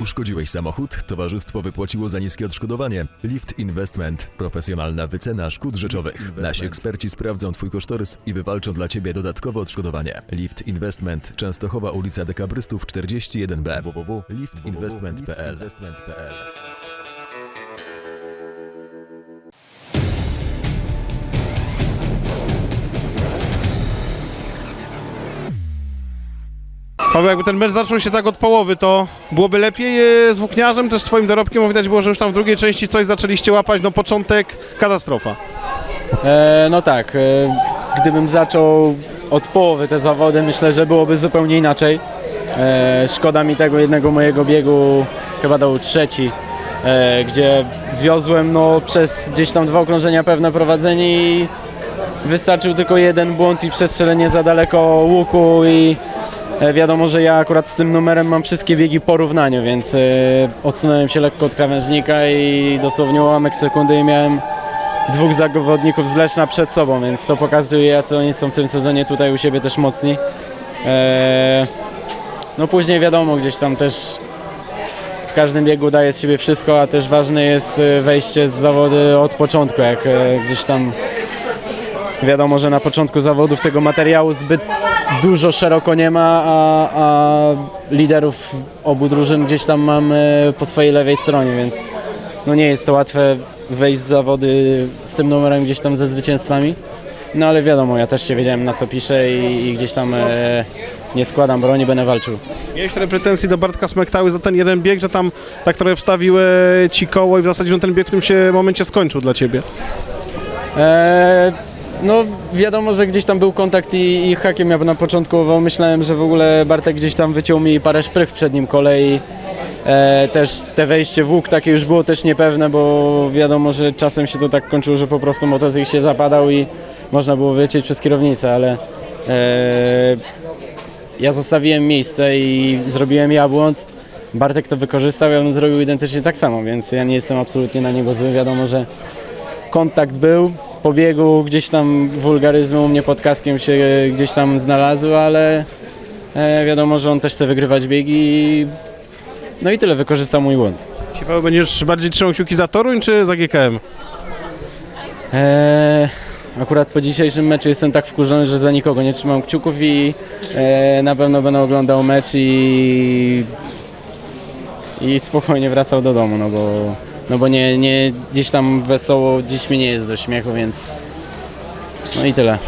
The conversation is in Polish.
Uszkodziłeś samochód? Towarzystwo wypłaciło za niskie odszkodowanie. Lift Investment. Profesjonalna wycena szkód rzeczowych. Nasi eksperci sprawdzą Twój kosztorys i wywalczą dla Ciebie dodatkowe odszkodowanie. Lift Investment. Częstochowa ulica Dekabrystów 41B. www.liftinvestment.pl Paweł, jakby ten mecz zaczął się tak od połowy, to byłoby lepiej e, z włókniarzem, też swoim dorobkiem, bo widać było, że już tam w drugiej części coś zaczęliście łapać, no początek katastrofa. E, no tak, e, gdybym zaczął od połowy te zawody, myślę, że byłoby zupełnie inaczej. E, szkoda mi tego jednego mojego biegu, chyba był trzeci, e, gdzie wiozłem no, przez gdzieś tam dwa okrążenia pewne prowadzenie i wystarczył tylko jeden błąd i przestrzelenie za daleko łuku i wiadomo, że ja akurat z tym numerem mam wszystkie biegi po równaniu, więc e, odsunąłem się lekko od krawężnika i dosłownie ułamek sekundy i miałem dwóch zawodników z Leszna przed sobą, więc to pokazuje, jacy oni są w tym sezonie tutaj u siebie też mocni. Eee, no później wiadomo, gdzieś tam też w każdym biegu daje z siebie wszystko, a też ważne jest e, wejście z zawody od początku, jak e, gdzieś tam wiadomo, że na początku zawodów tego materiału zbyt dużo szeroko nie ma, a, a liderów obu drużyn gdzieś tam mamy po swojej lewej stronie, więc no nie jest to łatwe wejść z zawody z tym numerem gdzieś tam ze zwycięstwami. No ale wiadomo, ja też się wiedziałem na co piszę i, i gdzieś tam e, nie składam broni, będę walczył. Miałeś trochę pretensji do Bartka Smektały za ten jeden bieg, że tam tak trochę wstawiły ci koło i w zasadzie ten bieg w tym się momencie skończył dla ciebie. E, no wiadomo, że gdzieś tam był kontakt i, i hakiem ja na początku bo myślałem, że w ogóle Bartek gdzieś tam wyciął mi parę szprych w przednim kolei. E, też te wejście w łuk takie już było też niepewne, bo wiadomo, że czasem się to tak kończyło, że po prostu motocykl się zapadał i można było wylecieć przez kierownicę, ale e, ja zostawiłem miejsce i zrobiłem ja błąd. Bartek to wykorzystał, ja bym zrobił identycznie tak samo, więc ja nie jestem absolutnie na niego zły. Wiadomo, że kontakt był, po biegu gdzieś tam wulgaryzmy u mnie pod kaskiem się gdzieś tam znalazły, ale e, wiadomo, że on też chce wygrywać biegi i no i tyle, wykorzystał mój błąd. Dzisiaj Paweł będziesz bardziej trzymał kciuki za Toruń czy za GKM? E, akurat po dzisiejszym meczu jestem tak wkurzony, że za nikogo nie trzymam kciuków i e, na pewno będę oglądał mecz i, i spokojnie wracał do domu, no bo, no bo nie, nie, gdzieś tam wesoło, dziś mi nie jest do śmiechu, więc no i tyle.